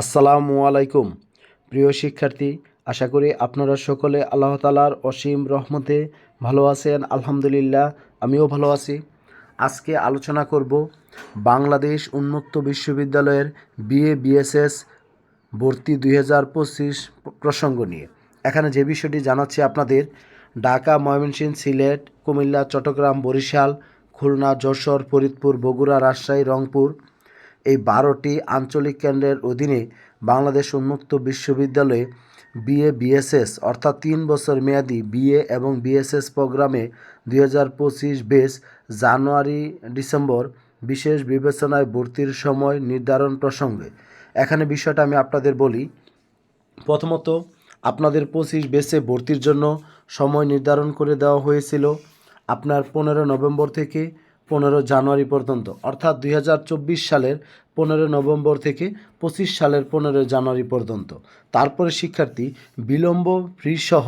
আসসালামু আলাইকুম। প্রিয় শিক্ষার্থী, আশা করি আপনারা সকলে আল্লাহ তালার অসীম রহমতে ভালো আছেন, আলহামদুলিল্লাহ, আমিও ভালো আছি। আজকে আলোচনা করব বাংলাদেশ উন্মুক্ত বিশ্ববিদ্যালয়ের বিএ, বিএসএস ভর্তি দুই হাজার পঁচিশ প্রসঙ্গ নিয়ে। এখানে যে বিষয়টি জানাচ্ছি আপনাদের, ঢাকা, ময়মনসিংহ, সিলেট, কুমিল্লা, চট্টগ্রাম, বরিশাল, খুলনা, যশোর, ফরিদপুর, বগুড়া, রাজশাহী, রংপুর এই বারোটি আঞ্চলিক কেন্দ্রের অধীনে বাংলাদেশ উন্মুক্ত বিশ্ববিদ্যালয়ে বিএ, বিএসএস অর্থাৎ তিন বছর মেয়াদি বিএ এবং বিএসএস প্রোগ্রামে দুই হাজার পঁচিশ বেস জানুয়ারি, ডিসেম্বর বিশেষ বিবেচনায় ভর্তির সময় নির্ধারণ প্রসঙ্গে। এখানে বিষয়টা আমি আপনাদের বলি। প্রথমত, আপনাদের পঁচিশ বেসে ভর্তির জন্য সময় নির্ধারণ করে দেওয়া হয়েছিল আপনার পনেরো নভেম্বর থেকে পনেরো জানুয়ারি পর্যন্ত, অর্থাৎ দুই হাজার চব্বিশ সালের পনেরো নভেম্বর থেকে পঁচিশ সালের পনেরো জানুয়ারি পর্যন্ত। তারপরে শিক্ষার্থী বিলম্ব ফ্রি সহ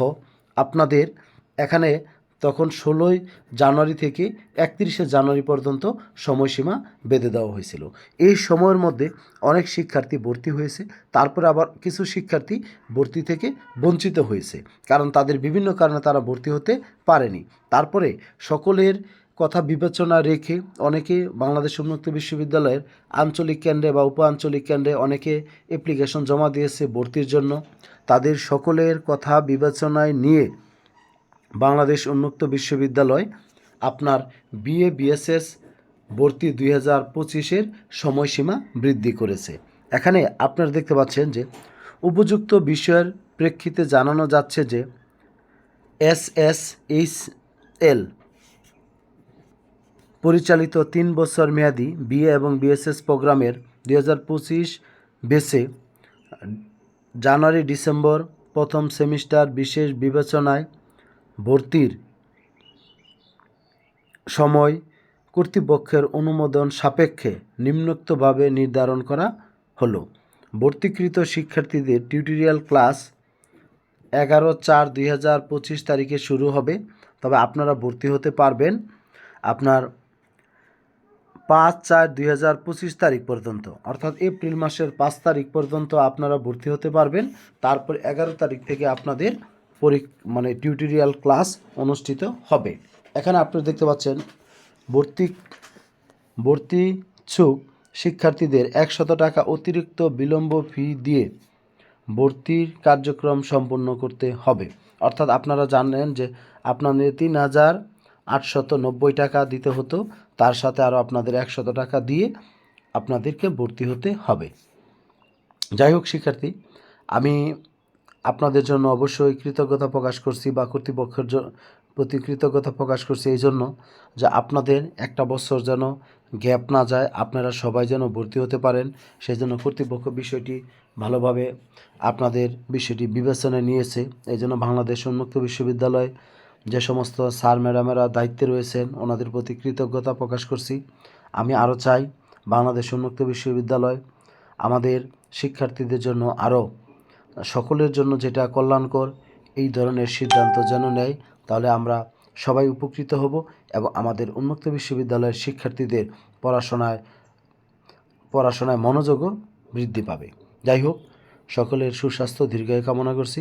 আপনাদের এখানে তখন ষোলোই জানুয়ারি থেকে একত্রিশে জানুয়ারি পর্যন্ত সময়সীমা বেঁধে দেওয়া হয়েছিল। এই সময়ের মধ্যে অনেক শিক্ষার্থী ভর্তি হয়েছে, তারপরে আবার কিছু শিক্ষার্থী ভর্তি থেকে বঞ্চিত হয়েছে, কারণ তাদের বিভিন্ন কারণে তারা ভর্তি হতে পারেনি। তারপরে সকলের কথা বিবেচনা রেখে অনেকে বাংলাদেশ উন্মুক্ত বিশ্ববিদ্যালয়ের আঞ্চলিক কেন্দ্রে বা উপ আঞ্চলিক কেন্দ্রে অনেকে অ্যাপ্লিকেশন জমা দিয়েছে ভর্তির জন্য। তাদের সকলের কথা বিবেচনায় নিয়ে বাংলাদেশ উন্মুক্ত বিশ্ববিদ্যালয় আপনার বিএ বিএসএস ভর্তি দুই হাজার পঁচিশের সময়সীমা বৃদ্ধি করেছে। এখানে আপনারা দেখতে পাচ্ছেন যে উপযুক্ত বিষয়ের প্রেক্ষিতে জানানো যাচ্ছে যে এস এস এইচ এল পরিচালিত তিন বছর মেয়াদি বিএ এবং বিএসএস প্রোগ্রামের দুই হাজার পঁচিশ বেসে জানুয়ারি ডিসেম্বর প্রথম সেমিস্টার বিশেষ বিবেচনায় ভর্তির সময় কর্তৃপক্ষের অনুমোদন সাপেক্ষে নিম্নোক্তভাবে নির্ধারণ করা হলো। ভর্তিকৃত শিক্ষার্থীদের টিউটোরিয়াল ক্লাস এগারো চার দুই হাজার পঁচিশ তারিখে শুরু হবে। তবে আপনারা ভর্তি হতে পারবেন। আপনার পাঁচ চার দুই হাজার পঁচিশ তারিখ পর্যন্ত, অর্থাৎ এপ্রিল মাসের পাঁচ তারিখ পর্যন্ত আপনারা ভর্তি হতে পারবেন। তারপর এগারো তারিখ থেকে আপনাদের পরি মানে টিউটোরিয়াল ক্লাস অনুষ্ঠিত হবে। এখানে আপনারা দেখতে পাচ্ছেন, ভর্তি ভর্তি ইচ্ছুক শিক্ষার্থীদের একশত টাকা অতিরিক্ত বিলম্ব ফি দিয়ে ভর্তির কার্যক্রম সম্পন্ন করতে হবে। অর্থাৎ আপনারা জানেন যে আপনাদের তিন হাজার আটশত নব্বই টাকা দিতে হতো। তার সাথে আরও আপনাদের একশত টাকা দিয়ে আপনাদেরকে ভর্তি হতে হবে। যাই হোক, শিক্ষার্থী, আমি আপনাদের জন্য অবশ্যই কৃতজ্ঞতা প্রকাশ করছি বা কর্তৃপক্ষের প্রতি কৃতজ্ঞতা প্রকাশ করছি এই জন্য যে আপনাদের একটা বছর যেন গ্যাপ না যায়, আপনারা সবাই যেন ভর্তি হতে পারেন। সেই জন্য কর্তৃপক্ষ বিষয়টি ভালোভাবে আপনাদের বিষয়টি বিবেচনায় নিয়েছে। এই জন্য বাংলাদেশ উন্মুক্ত বিশ্ববিদ্যালয় যে সমস্ত স্যার ম্যাডামেরা দায়িত্বে রয়েছেন, ওনাদের প্রতি কৃতজ্ঞতা প্রকাশ করছি। আমি আরও চাই বাংলাদেশ উন্মুক্ত বিশ্ববিদ্যালয় আমাদের শিক্ষার্থীদের জন্য আরও, সকলের জন্য যেটা কল্যাণকর, এই ধরনের সিদ্ধান্ত যেন নেয়, তাহলে আমরা সবাই উপকৃত হব এবং আমাদের উন্মুক্ত বিশ্ববিদ্যালয়ের শিক্ষার্থীদের পড়াশোনায় পড়াশোনায় মনোযোগও বৃদ্ধি পাবে। যাই হোক, সকলের সুস্বাস্থ্য দীর্ঘায়ু কামনা করছি।